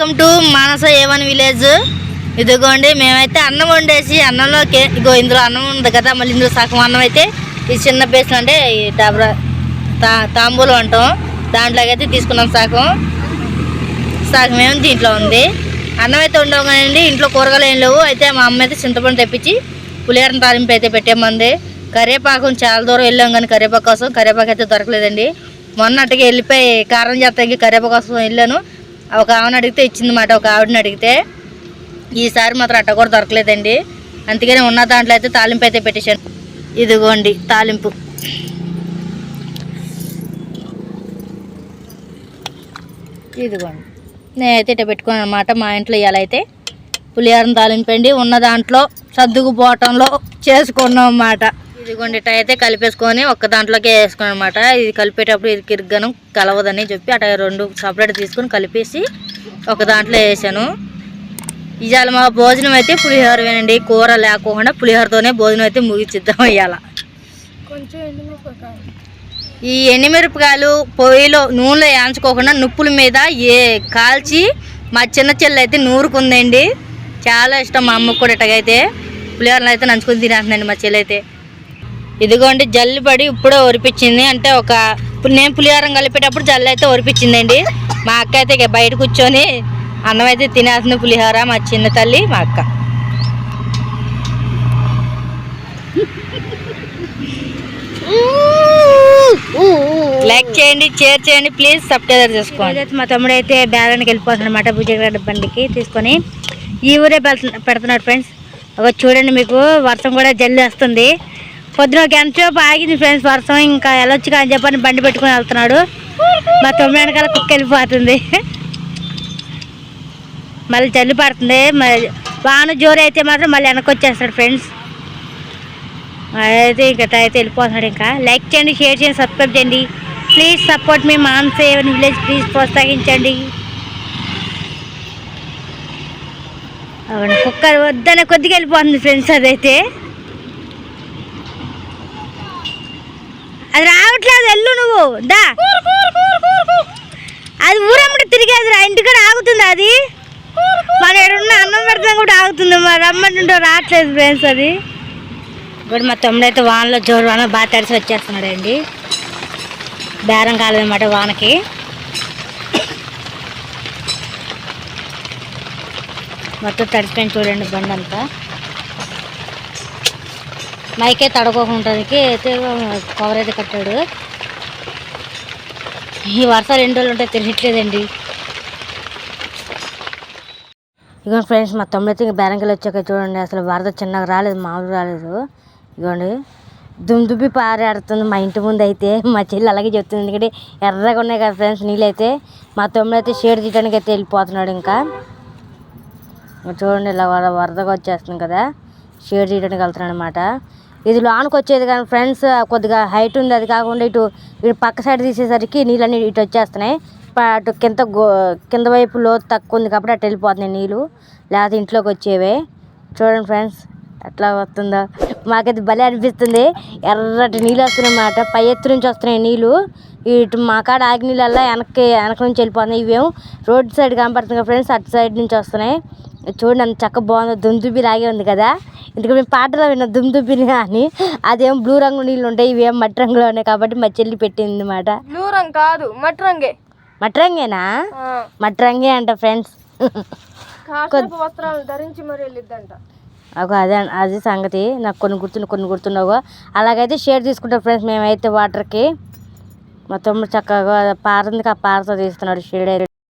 Welcome to Manasa A one village. ఇదిగోండి మేమైతే అన్నం వండేసి అన్నంలోకి ఇగో ఇందులో అన్నం ఉంది కదా మళ్ళీ ఇందులో సగం అన్నం అయితే ఈ చిన్న బేసిన అంటే ఈ డబ్రా తా తాంబూలం అంటాం. దాంట్లోకైతే తీసుకున్నాం సగం. సగం ఏమో దీంట్లో ఉంది. అన్నం అయితే ఉండవు కానీ ఇంట్లో కూరగాయలు ఏం లేవు. అయితే మా అమ్మ అయితే చింతపండు తెప్పించి పులిహోర తాలింపు అయితే పెట్టేమంది. కరివేపాకు చాలా దూరం వెళ్ళాం కానీ కరివేపాకు కోసం కరివేపాకు అయితే దొరకలేదండి. మొన్నటికి వెళ్ళిపోయి కారం చేస్తాకి కరివేపాకు కోసం వెళ్ళాను. ఒక ఆమెను అడిగితే ఇచ్చిందన్నమాట ఒక ఆవిడని అడిగితే ఈసారి మాత్రం అట్ట కూడా దొరకలేదండి. అందుకనే ఉన్న దాంట్లో అయితే తాలింపు అయితే పెట్టేశాను. ఇదిగోండి తాలింపు. ఇదిగోండి. నేనైతే ఇట్ట పెట్టుకున్నాను అనమాట మా ఇంట్లో ఇలా అయితే పులిహారం తాలింపండి ఉన్న దాంట్లో సర్దుకుపోవటంలో చేసుకున్నాం అన్నమాట. ఇదిగోండి అయితే కలిపేసుకొని ఒక్క దాంట్లోకి వేసుకున్నాం అనమాట ఇది కలిపేటప్పుడు ఇది కిరుగ్గాను కలవదని చెప్పి అట్లా రెండు సపరేట్ తీసుకొని కలిపేసి ఒక దాంట్లో వేసాను. ఇవాళ మా భోజనం అయితే పులిహోరవేనండి. కూర లేకుండా పులిహోరతోనే భోజనం అయితే ముగిచ్చిద్దాం ఇవాళ. ఈ ఎండుమిరపకాయలు పొయ్యిలో నూనెలో వేయించుకోకుండా నుప్పుల మీద ఏ కాల్చి మా చిన్న చెల్లి అయితే నూరుకుందండి. చాలా ఇష్టం మా అమ్మకు కూడా ఇట్టగైతే. పులిహోరలు అయితే నంచుకుని తినేస్తుందండి మా చెల్లి అయితే ఇదిగోండి జల్లి పడి ఇప్పుడే ఒరిపించింది. అంటే ఒక నేను పులిహారం కలిపేటప్పుడు జల్లి అయితే ఒరిపించిందండి. మా అక్క అయితే ఇక బయట కూర్చొని అన్నం అయితే తినేస్తుంది పులిహోర మా చిన్న తల్లి మా అక్క. లైక్ చేయండి షేర్ చేయండి ప్లీజ్ సబ్స్క్రైబ్ చేసుకోండి. మా తమ్ముడు అయితే బేరానికి వెళ్ళిపోతున్నాడు అనమాట బండికి తీసుకొని. ఈ ఊరే పెడుతున్నాడు ఫ్రెండ్స్ ఒక చూడండి మీకు వర్షం కూడా జల్లి వస్తుంది పొద్దున ఒక గంట సేపు ఆగింది ఫ్రెండ్స్ వర్షం ఇంకా వెళ్ళొచ్చు అని చెప్పని బండి పెట్టుకొని వెళ్తున్నాడు. మా తొమ్మిది వెనకాల కుక్క వెళ్ళిపోతుంది. మళ్ళీ చల్లి పడుతుంది. మరి వాన జోరు అయితే మాత్రం మళ్ళీ వెనక్కి వచ్చేస్తాడు ఫ్రెండ్స్. అయితే ఇంకా అయితే వెళ్ళిపోతున్నాడు ఇంకా. లైక్ చేయండి షేర్ చేయండి సబ్స్క్రైబ్ చేయండి. ప్లీజ్ సపోర్ట్ మీ మామ్ సేవన్ విలేజ్ ప్లీజ్ ప్రోత్సహించండి. అవును కుక్క వద్దనే కొద్దిగా వెళ్ళిపోతుంది ఫ్రెండ్స్ అదైతే. అది రావట్లేదు వెళ్ళు నువ్వు. దా. అది ఊరమ్మడి తిరిగేది రా ఇంటికాడ ఆగుతుంది అది. మన ఎడున్న అన్నం పెడతాం కూడా ఆగుతుంది మరి రమ్మంటుంటే రావట్లేదు ఫ్రెండ్స్ అది. ఇప్పుడు మా తమ్ముడు అయితే వానలో జోరు వాన బాగా తడిసి వచ్చేస్తున్నాడు అండి బేరం కాలేదన్నమాట వానకి. మొత్తం తడిసిపోయింది చూడండి బండి అంతా మైకే తడుకోకుంటానికి అయితే కవర్ అయితే కట్టాడు. ఈ వర్షాలు ఎన్ని రోజులు ఉంటాయి తెలియట్లేదండి. ఇదిగోండి ఫ్రెండ్స్ మా తమ్ముడు అయితే బేరంకెళ్ళి వచ్చాక చూడండి అసలు వరద చిన్నగా రాలేదు మామూలు రాలేదు. ఇదిగోండి దుమ్ దుబ్బి పారాడుతుంది మా ఇంటి ముందు అయితే మా చెల్లి అలాగే చెప్తుంది. ఎందుకంటే ఎర్రగా ఉన్నాయి కదా ఫ్రెండ్స్ నీళ్ళు అయితే. మా తమ్ముడు అయితే షేడ్ తీయడానికి అయితే వెళ్ళిపోతున్నాడు ఇంకా. చూడండి ఇలా వరదగా వచ్చేస్తుంది కదా షేడ్ తీయడానికి వెళ్తున్నాడు అనమాట ఇది లోనికి వచ్చేది కానీ ఫ్రెండ్స్ కొద్దిగా హైట్ ఉంది. అది కాకుండా ఇటు ఇటు పక్క సైడ్ తీసేసరికి నీళ్ళన్నీ ఇటు వచ్చేస్తున్నాయి. అటు కింద గో కింద వైపు లోతు తక్కువ ఉంది కాబట్టి అటు వెళ్ళిపోతున్నాయి నీళ్ళు. లేకపోతే ఇంట్లోకి వచ్చేవే. చూడండి ఫ్రెండ్స్ ఎట్లా వస్తుందో. మాకైతే భలే అనిపిస్తుంది. ఎర్రటి నీళ్ళు వస్తున్నాయన్నమాట పై ఎత్తు నుంచి వస్తున్నాయి నీళ్ళు. ఇటు మా కాడ ఆగి నీళ్ళల్లా వెనక్కి వెనక నుంచి వెళ్ళిపోతున్నాయి. ఇవేం రోడ్ సైడ్ కనపడుతుంది ఫ్రెండ్స్ అటు సైడ్ నుంచి వస్తున్నాయి. చూడండి అంత చక్క బాగుంది. దుందుబి లాగే ఉంది కదా. ఇందుకు మేము పాటలో విన్న దుమ్దుబ్బిని అని అదేం బ్లూ రంగు నీళ్ళు ఉంటాయి ఇవేం మట్టి రంగులో ఉన్నాయి కాబట్టి మా చెల్లి పెట్టింది అన్నమాట బ్లూ రంగ్ కాదు మట్టి రంగే. మట్టి రంగేనా? మట్టి రంగే అంట ఫ్రెండ్స్. వస్త్రాలు ధరించి మరి వెళ్ళిద్దంట. ఒక అదే అది సంగతి. నాకు కొన్ని గుర్తున్న కొన్ని గుర్తుండవు అలాగైతే షేర్ తీసుకుంటాం ఫ్రెండ్స్ మేమైతే వాటర్కి మా తమ్ముడు చక్కగా పారుంది ఆ పారతో తీస్తున్నాడు షేడ్